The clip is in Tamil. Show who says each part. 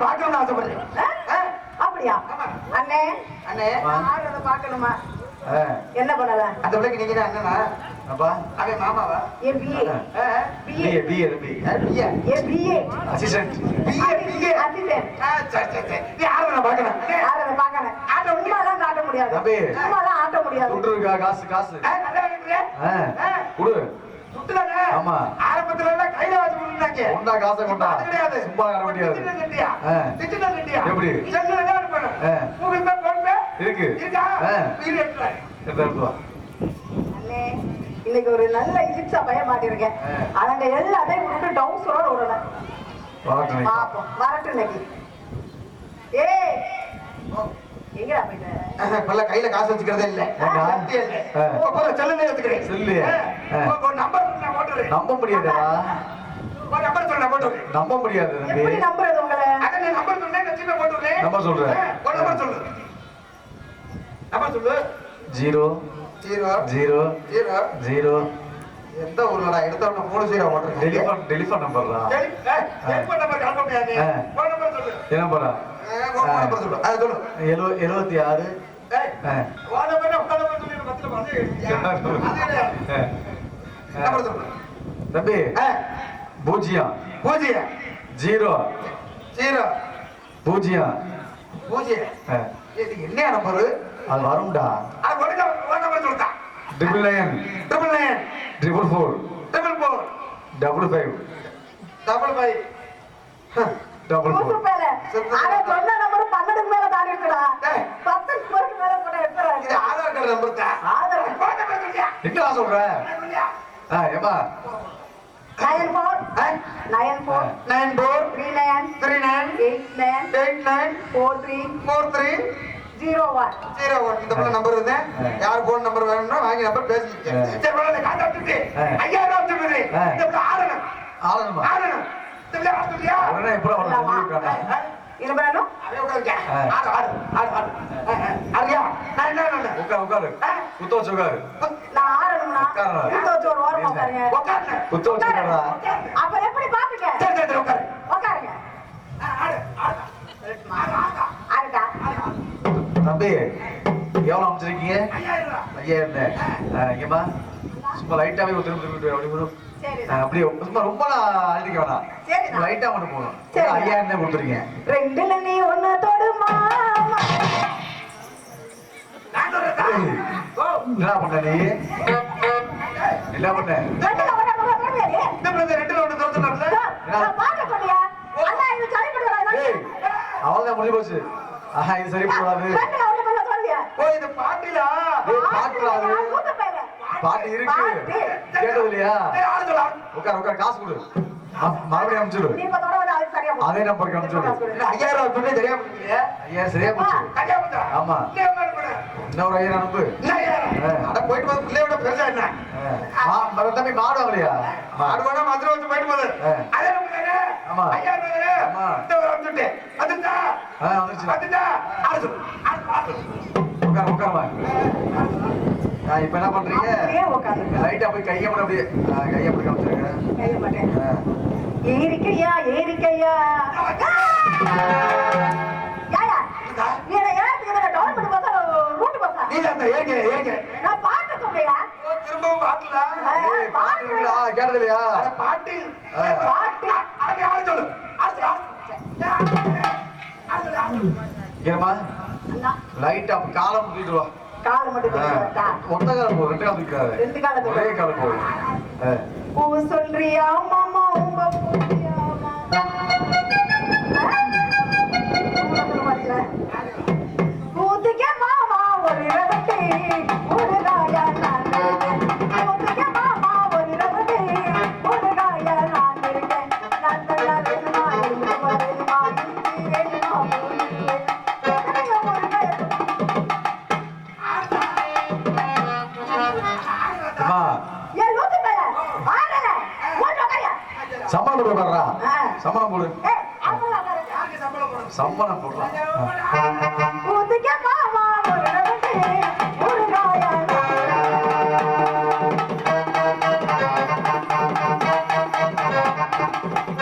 Speaker 1: நான் பார்க்கணும்னு ஆசைப்படுறேன்
Speaker 2: அப்படியா. அண்ணே
Speaker 1: அண்ணே
Speaker 2: ஆடுறத பார்க்கணுமா?
Speaker 3: ஆ,
Speaker 2: என்ன பண்ணல
Speaker 1: அந்த பிள்ளைக்கு நீங்க தான் அண்ணனா?
Speaker 3: அப்பா
Speaker 1: அவன் மாமாவா?
Speaker 2: என் பிஏ
Speaker 1: ஆ,
Speaker 3: PA assistant
Speaker 1: PA PA
Speaker 2: assistant.
Speaker 1: ஆ, சரி சரி சரி. நீ யாரை நான் பார்க்கணும். அண்ணே,
Speaker 2: ஆடுறத பார்க்கணும்.
Speaker 1: ஆட்ட.
Speaker 2: சும்மாலாம் காட்ட முடியாது.
Speaker 3: தம்பி.
Speaker 2: சும்மாலாம் ஆட்ட முடியாது.
Speaker 3: துட்டு இருக்கா காசு. காசு கொடு? ஆமா. காசை கொண்டா.
Speaker 1: கிடையாது.
Speaker 3: சும்மா வர முடியாது.
Speaker 1: Digital India. டிஜிட்டல்? செல்லுல தான். கூகுள் பே, போன் பே
Speaker 3: இருக்கு.
Speaker 1: இருக்கா? இது
Speaker 2: இன்னைக்கு ஒரு நல்ல இஜிப்சா பையன் மாட்டிருக்கேன்
Speaker 3: ஆ.
Speaker 2: அவங்க எல்லாத்தையும் விட்டு டவுசரோட விடணும்
Speaker 3: பார்க்கணும்
Speaker 2: பாப்போம். வரட்டும் இன்னைக்கு. ஏய் எங்கடா போயிட்ட?
Speaker 1: ஆஹா, இப்பெல்லாம் கையில காசு வச்சுக்கிறதே இல்ல. செல்லுலயே வச்சுக்கிறேன்.
Speaker 3: செல்லு.
Speaker 1: சொல்லு.
Speaker 3: நம்ப முடியாதுடா.
Speaker 1: ஒரு நம்பர் சொல்லு, நான் போட்டு விடுறேன்.
Speaker 3: நம்ப முடியாது தம்பி
Speaker 2: எப்படி நம்புறது உங்களை
Speaker 1: அதான் நீ நம்பர் சொன்னேன், நான் ஜிபே போட்டு விடுறேன்.
Speaker 3: நம்பர் சொல்றேன்.
Speaker 1: ஆ, ஒரு நம்பர் சொல்லு. நம்பர் சொல்லு.
Speaker 3: Zero
Speaker 1: zero,
Speaker 3: zero
Speaker 1: zero.
Speaker 3: Zero
Speaker 1: எந்த ஊர்லடா? எடுத்த உடனே மூணு.
Speaker 3: டெலிஃபோன் டெலிஃபோன் நம்பர்டா
Speaker 1: டெலிஃபோன் நம்பர் கால் நம்பர் சொல்லு.
Speaker 3: என்ன போறா
Speaker 1: ஆ, உன் போன் நம்பர் சொல்லு. அது சொல்லு. ஏய், நம்பர் சொல்லு, வந்து. நம்பர் சொல்லு.
Speaker 3: தம்பி பூஜ்ஜியம்.
Speaker 1: பூஜ்ஜியம்,
Speaker 3: ஜீரோ.
Speaker 1: ஜீரோ,
Speaker 3: பூஜ்ஜியம்.
Speaker 1: பூஜ்ஜியம். என்ன நம்பரு?
Speaker 3: அது வரும்டா.
Speaker 1: அது நம்பர், சொல்லுடா.
Speaker 3: Triple nine
Speaker 1: triple nine,
Speaker 3: triple four
Speaker 1: triple four,
Speaker 3: double five
Speaker 1: double five.
Speaker 3: Double four
Speaker 2: பேர அவன் சொன்ன நம்பர் பன்னெண்டுக்கு மேல தாண்டி இருக்குடா.
Speaker 1: ஏய்.
Speaker 2: பத்து பேருக்கு மேல கூட
Speaker 1: இது ஆதார் கார்டு நம்பர் தான்.
Speaker 2: ஆதார். கார்டு.
Speaker 1: நம்பர்
Speaker 3: சொல்ற?
Speaker 1: சொல்லியா?
Speaker 3: ஆ ஏமா
Speaker 2: nine four nine four three nine
Speaker 1: three nine,
Speaker 2: eight nine
Speaker 1: eight nine,
Speaker 2: four three
Speaker 1: four three,
Speaker 2: zero one
Speaker 1: zero one. இந்த போல நம்பர் இருக்கு. யார் போன் நம்பர் வேணும்னா வாங்கி நம்பர் பேசிக்க.
Speaker 3: ஆ.
Speaker 1: சரி, போல இந்த காசை வச்சுட்டு,
Speaker 3: ஆ.
Speaker 1: ஐயாயிரம் ஆடணும்,
Speaker 3: ஆளணுமா
Speaker 1: ஆடணும். இந்த போல ஆடுறியா?
Speaker 3: உடனே எப்படி அவனை சொல்லியிருக்கானா
Speaker 2: இது பண்ணணும்
Speaker 1: அப்படியே உட்காருங்க.
Speaker 3: ஆ.
Speaker 1: ஆடு, ஆடு, ஆடு, ஆடு. ஆ, ஆ. ஆடுறியா? நான் என்ன வேணும்?
Speaker 3: உட்காரு உட்காரு குத்த வச்சு உட்காரு
Speaker 2: ஓரமா உட்காருங்க.
Speaker 3: குத்த
Speaker 2: அப்புறம் எப்படி பாப்பீங்க?
Speaker 1: சரி, சரி, உட்காரு.
Speaker 3: தம்பி அமைச்சிருக்கீங்க?
Speaker 1: ஐயாயிரம்.
Speaker 3: ஐயாயிரம் சும்மா லைட்டாவே ஒரு திரும்ப திரும்ப அப்படி வரும்.
Speaker 2: சரி.
Speaker 3: ஆ, அப்படியே சும்மா ரொம்ப அழுதிக்க வேணாம்.
Speaker 2: சரிண்ணா.
Speaker 3: லைட்டா மட்டும் போகணும். ஐயாயிரம் தான் கொடுத்துருக்கீங்க.
Speaker 2: ரெண்டுல நீ ஒண்ணு தொடுமா?
Speaker 3: என்ன பண்ண நீ? என்ன பண்ண?
Speaker 2: ரெண்டுல ஒண்ணு
Speaker 3: அவள்தான் முடிஞ்சு போச்சு. ஆஹா இது சரி போடாது
Speaker 1: ஓ, இது பாட்டிலா?
Speaker 3: ஏய், பாட்டுடா அது. பாட்டு இருக்கு. கேட்டது இல்லையா. உட்கார் உட்கார் காசு கொடு. மறுபடியும் அனுப்பிச்சுடு
Speaker 2: அது சரியா
Speaker 3: நம்பருக்கு அனுப்பிச்சுடு
Speaker 1: இல்ல, ஐயாயிரம் ரூபாய் சொன்னே தெரியாம இருக்கீங்க.
Speaker 3: ஐயா சரியா
Speaker 1: பத்தா?
Speaker 3: ஆமா. இன்னொரு ஐயாயிரம் அனுப்பு
Speaker 1: ஐயாயிரம். அட, போயிட்டு வந்து பிள்ளையோட பெருசா என்ன?
Speaker 3: தம்பி மாடு வாங்கலையா
Speaker 1: மாடு வேணா மதுரை வச்சு போயிட்டு போகுது. அதே நம்பர்?
Speaker 3: ஆமா.
Speaker 1: ஐயாயிரம்?
Speaker 3: ஆமா.
Speaker 1: வந்துட்டா? வந்துட்டா? சொல்லு, ஆடு, ஆடு.
Speaker 3: உட்கார் உட்காருமா இப்ப என்ன பண்றீங்க. லைட்டா போய் கையை மட்டும் அப்படியே கையை அப்படி காமிச்சிருங்க
Speaker 1: ஏங்க.
Speaker 2: நான் பாட்டு.
Speaker 3: ஏமா
Speaker 2: அண்ணா,
Speaker 3: லைட்டா காலம் தூக்கிட்டு வா.
Speaker 2: காலை மட்டும்?
Speaker 3: ஒத்த காலம் போதும் ரெண்டு காலம்
Speaker 2: ரெண்டு காலை தூக்கு.
Speaker 3: ஒரே காலம் போதும் ஆ.
Speaker 2: பூ சொல்றியா மாமா?
Speaker 3: சம்பளம்
Speaker 2: ஆ.
Speaker 3: சம்பளம் போடு?
Speaker 1: சம்பளம்
Speaker 3: போடுறா